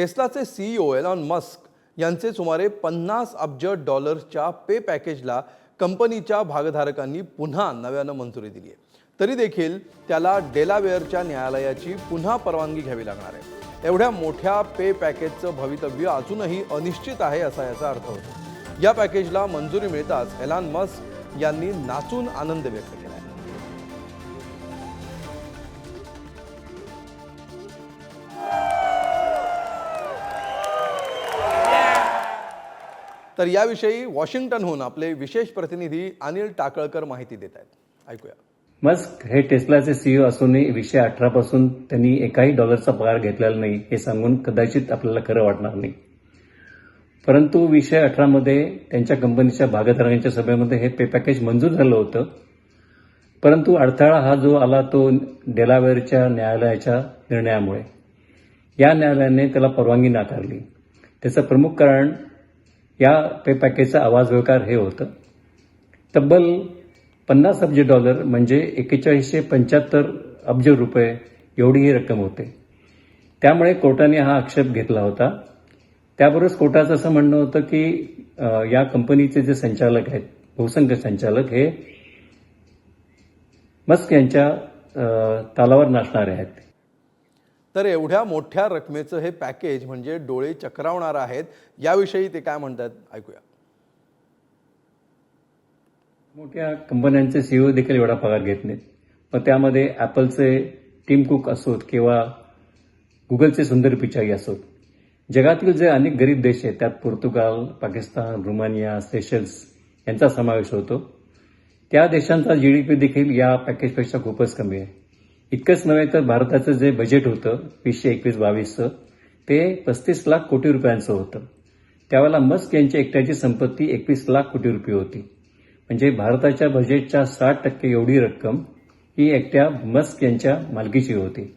टेस्लाचे CEO Elon Musk यांचे सुमारे पन्नास अब्ज डॉलर्सच्या पे पॅकेजला कंपनीच्या भागधारकांनी पुन्हा नव्यानं मंजुरी दिली आहे. तरी देखील त्याला डेलावेअरच्या न्यायालयाची पुन्हा परवानगी घ्यावी लागणार आहे. एवढ्या मोठ्या पे पॅकेजचं भवितव्य अजूनही अनिश्चित आहे असा याचा अर्थ होतो. या पॅकेजला मंजुरी मिळताच एलॉन मस्क यांनी नाचून आनंद व्यक्त केला. तर याविषयी वॉशिंग्टनहून आपले विशेष प्रतिनिधी अनिल टाकळकर माहिती देत आहेत. ऐकूया. मस्क हे टेस्लाचे सीईओ असूनही वीसशे अठरा पासून त्यांनी एकाही डॉलरचा पगार घेतलेला नाही हे सांगून कदाचित आपल्याला खरं वाटणार नाही. परंतु वीसशे अठरामध्ये त्यांच्या कंपनीच्या भागधारकांच्या सभेमध्ये हे पे पॅकेज मंजूर झालं होतं. परंतु अडथळा हा जो आला तो डेलावेअरच्या न्यायालयाच्या निर्णयामुळे. या न्यायालयाने त्याला परवानगी नाकारली. त्याचं प्रमुख कारण या पे पॅकेजचा आवाज व्यवहार हे होतं. तब्बल पन्नास अब्ज डॉलर म्हणजे एक्केचाळीसशे पंच्याहत्तर अब्ज रुपये एवढी ही रक्कम होते. त्यामुळे कोर्टाने हा आक्षेप घेतला होता. त्याबरोबरच कोर्टाचं असं म्हणणं होतं की या कंपनीचे जे संचालक आहेत बहुसंख्य संचालक हे मस्क यांच्या तालावर नाचणारे आहेत. तर एवढ्या मोठ्या रकमेचं हे पॅकेज म्हणजे डोळे चक्रावणार आहेत याविषयी ते काय म्हणतात? ऐकूया. मोठ्या कंपन्यांचे सीईओ देखील एवढा पगार घेत नाहीत. मग त्यामध्ये ॲपलचे टीम कुक असोत किंवा गुगलचे सुंदर पिचाई असोत. जगातील जे अनेक गरीब देश आहेत त्यात पोर्तुगाल पाकिस्तान रुमानिया सेशल्स यांचा समावेश होतो. त्या देशांचा जीडीपी देखील या पॅकेजपेक्षा खूपच कमी आहे. इतकंच नव्हे तर भारताचं जे बजेट होतं वीसशे एकवीस बावीसचं ते पस्तीस लाख कोटी रुपयांचं होतं. त्यावेळेला मस्क यांच्या एकट्याची संपत्ती एकवीस लाख कोटी रुपये होती. म्हणजे भारताच्या बजेटच्या साठ टक्के एवढी रक्कम ही एकट्या मस्क यांच्या मालकीची होती.